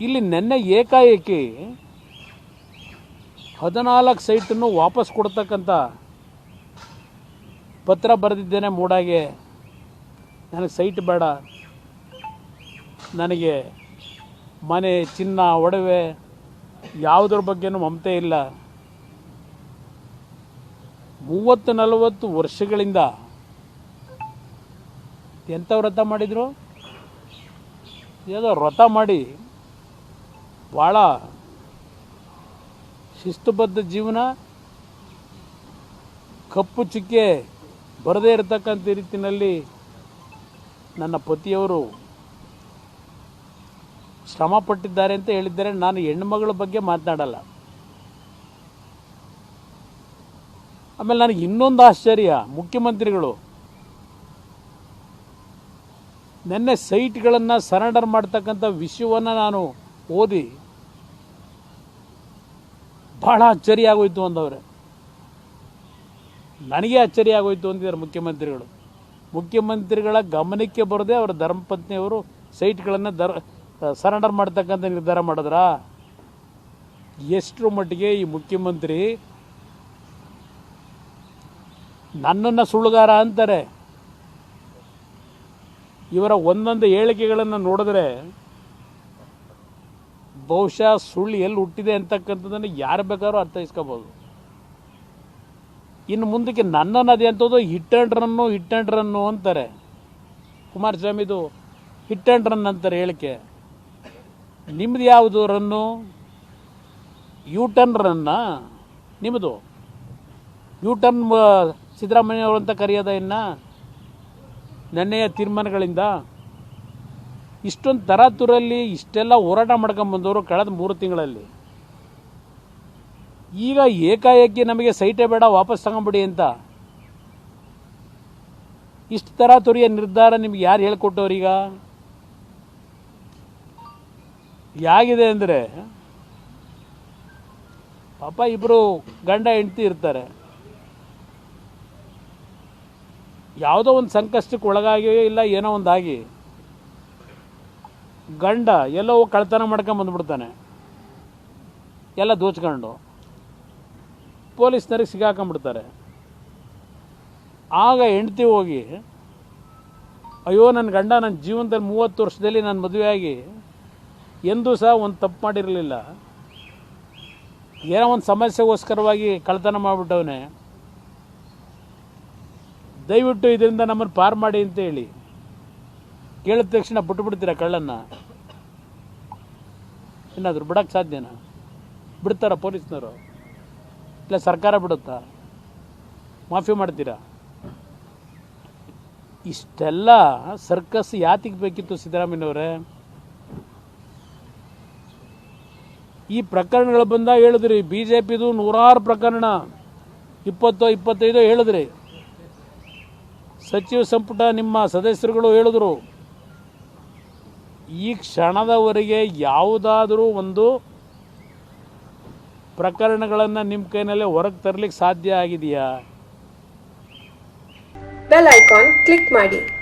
ಇಲ್ಲಿ ನಿನ್ನೆ ಏಕಾಏಕಿ ಹದಿನಾಲ್ಕು ಸೈಟನ್ನು ವಾಪಸ್ ಕೊಡ್ತಕ್ಕಂಥ ಪತ್ರ ಬರೆದಿದ್ದೇನೆ ಮೂಡಾಗೆ. ನನಗೆ ಸೈಟ್ ಬೇಡ. ನನಗೆ ಮನೆ, ಚಿನ್ನ, ಒಡವೆ ಯಾವುದ್ರ ಬಗ್ಗೆನೂ ಮಮತೆ ಇಲ್ಲ. ಮೂವತ್ತು ನಲವತ್ತು ವರ್ಷಗಳಿಂದ ಎಂಥ ವ್ರತ ಮಾಡಿದರು? ಯಾವುದೋ ವ್ರತ ಮಾಡಿ ಭಾಳ ಶಿಸ್ತುಬದ್ಧ ಜೀವನ, ಕಪ್ಪು ಚುಕ್ಕೆ ಬರದೇ ಇರತಕ್ಕಂಥ ರೀತಿಯಲ್ಲಿ ನನ್ನ ಪತಿಯವರು ಶ್ರಮಪಟ್ಟಿದ್ದಾರೆ ಅಂತ ಹೇಳಿದ್ದಾರೆ ನಾನು ಹೆಣ್ಮಗಳ ಬಗ್ಗೆ ಮಾತನಾಡಲ್ಲ. ಆಮೇಲೆ ನನಗೆ ಇನ್ನೊಂದು ಆಶ್ಚರ್ಯ, ಮುಖ್ಯಮಂತ್ರಿಗಳು ನಿನ್ನೆ ಸೈಟ್ಗಳನ್ನು ಸರೆಂಡರ್ ಮಾಡ್ತಕ್ಕಂಥ ವಿಷಯವನ್ನು ನಾನು ಓದಿ ಬಹಳ ಅಚ್ಚರಿ ಆಗೋಯ್ತು ಅಂದವ್ರೆ. ನನಗೆ ಅಚ್ಚರಿ ಆಗೋಯ್ತು ಅಂದಿದ್ದಾರೆ ಮುಖ್ಯಮಂತ್ರಿಗಳು. ಮುಖ್ಯಮಂತ್ರಿಗಳ ಗಮನಕ್ಕೆ ಬರದೆ ಅವರ ಧರ್ಮಪತ್ನಿಯವರು ಸೈಟ್ಗಳನ್ನು ದರ್, ಸರೆಂಡರ್ ಮಾಡ್ತಕ್ಕಂಥ ನಿರ್ಧಾರ ಮಾಡಿದ್ರಾ? ಎಷ್ಟರ ಮಟ್ಟಿಗೆ ಈ ಮುಖ್ಯಮಂತ್ರಿ ನನ್ನನ್ನು ಸುಳ್ಳುಗಾರ ಅಂತಾರೆ. ಇವರ ಒಂದೊಂದು ಹೇಳಿಕೆಗಳನ್ನು ನೋಡಿದ್ರೆ ಬಹುಶಃ ಸುಳ್ಳು ಎಲ್ಲಿ ಹುಟ್ಟಿದೆ ಅಂತಕ್ಕಂಥದ್ದನ್ನು ಯಾರು ಬೇಕಾದ್ರೂ ಅರ್ಥೈಸ್ಕೋಬೋದು. ಇನ್ನು ಮುಂದಕ್ಕೆ ನನ್ನನ್ನು ನದಿ ಅಂತದ್ದು hit and run hit and run ಅಂತಾರೆ. ಕುಮಾರಸ್ವಾಮಿದು ಹಿಟ್ ಆ್ಯಂಡ್ ರನ್ ಅಂತಾರೆ ಹೇಳಿಕೆ. ನಿಮ್ಮದು ಯಾವುದು ರನ್ನು ಯು ಟರ್ನ್ ರನ್ನ ನಿಮ್ಮದು ಯು ಟರ್ನ್ ಸಿದ್ದರಾಮಯ್ಯ ಅವರು ಅಂತ ಕರೆಯೋದ ಇನ್ನು? ನೆನ್ನೆಯ ತೀರ್ಮಾನಗಳಿಂದ? ಇಷ್ಟೊಂದು ತರಾತುರಲ್ಲಿ ಇಷ್ಟೆಲ್ಲ ಹೋರಾಟ ಮಾಡ್ಕೊಂಬಂದವರು ಕಳೆದ ಮೂರು ತಿಂಗಳಲ್ಲಿ. ಈಗ ಏಕಾಏಕಿ ನಮಗೆ ಸೈಟೇ ಬೇಡ, ವಾಪಸ್ ತಗೊಂಬಿಡಿ ಅಂತ. ಇಷ್ಟು ತರಾತುರಿಯ ನಿರ್ಧಾರ ನಿಮ್ಗೆ ಯಾರು ಹೇಳ್ಕೊಟ್ಟವ್ರೀಗ ಯಾಗಿದೆ ಅಂದರೆ, ಪಾಪ ಇಬ್ಬರು ಗಂಡ ಹೆಂಡತಿ ಇರ್ತಾರೆ. ಯಾವುದೋ ಒಂದು ಸಂಕಷ್ಟಕ್ಕೆ ಒಳಗಾಗಿ ಇಲ್ಲ ಏನೋ ಒಂದು ಆಗಿ ಗಂಡ ಎಲ್ಲೋ ಕಳ್ತನ ಮಾಡ್ಕೊಂಡು ಬಂದ್ಬಿಡ್ತಾನೆ. ಎಲ್ಲ ದೋಚ್ಕೊಂಡು. ಪೊಲೀಸ್ನರಿಗೆ ಸಿಗಾಕೊಂಬಿಡ್ತಾರೆ ಆಗ ಹೆಂಡ್ತಿ ಹೋಗಿ, ಅಯ್ಯೋ ನನ್ನ ಗಂಡ ನನ್ನ ಜೀವನದಲ್ಲಿ ಮೂವತ್ತು ವರ್ಷದಲ್ಲಿ ನಾನು ಮದುವೆಯಾಗಿ, ಎಂದೂ ಸಹ ಒಂದು ತಪ್ಪು ಮಾಡಿರಲಿಲ್ಲ. ಏನೋ ಒಂದು ಸಮಸ್ಯೆಗೋಸ್ಕರವಾಗಿ ಕಳ್ತನ ಮಾಡಿಬಿಟ್ಟವನೇ. ದಯವಿಟ್ಟು ಇದರಿಂದ ನಮ್ಮನ್ನು ಪಾರು ಮಾಡಿ ಅಂತ ಹೇಳಿ ಕೇಳಿದ ತಕ್ಷಣ ಬಿಟ್ಟು ಬಿಡ್ತೀರಾ ಕಳ್ಳನ್ನು? ಏನಾದರೂ ಬಿಡೋಕ್ಕೆ ಸಾಧ್ಯನಾ? ಬಿಡ್ತಾರ ಪೊಲೀಸ್ನವರು? ಇಲ್ಲ ಸರ್ಕಾರ ಬಿಡುತ್ತಾ? ಮಾಫಿ ಮಾಡ್ತೀರಾ? ಇಷ್ಟೆಲ್ಲ ಸರ್ಕಸ್ ಯಾತಿಗೆ ಬೇಕಿತ್ತು ಸಿದ್ದರಾಮಯ್ಯನವರೇ? ಈ ಪ್ರಕರಣಗಳು ಬಂದಾಗ ಹೇಳಿದ್ರಿ ಬಿ ಜೆ ಪಿದು ನೂರಾರು ಪ್ರಕರಣ. ಇಪ್ಪತ್ತೋ, ಇಪ್ಪತ್ತೈದೋ ಹೇಳಿದ್ರಿ. ಸಚಿವ ಸಂಪುಟ ನಿಮ್ಮ ಸದಸ್ಯರುಗಳು ಹೇಳಿದ್ರು. ಈ ಕ್ಷಣದವರೆಗೆ ಯಾವುದಾದರೂ ಒಂದು ಪ್ರಕರಣಗಳನ್ನು ನಿಮ್ಮ ಕೈನಲ್ಲಿ ಹೊರಗೆ ತರಲಿಕ್ಕೆ ಸಾಧ್ಯ ಆಗಿದೆಯಾ? ಬೆಲ್ ಐಕಾನ್ ಕ್ಲಿಕ್ ಮಾಡಿ.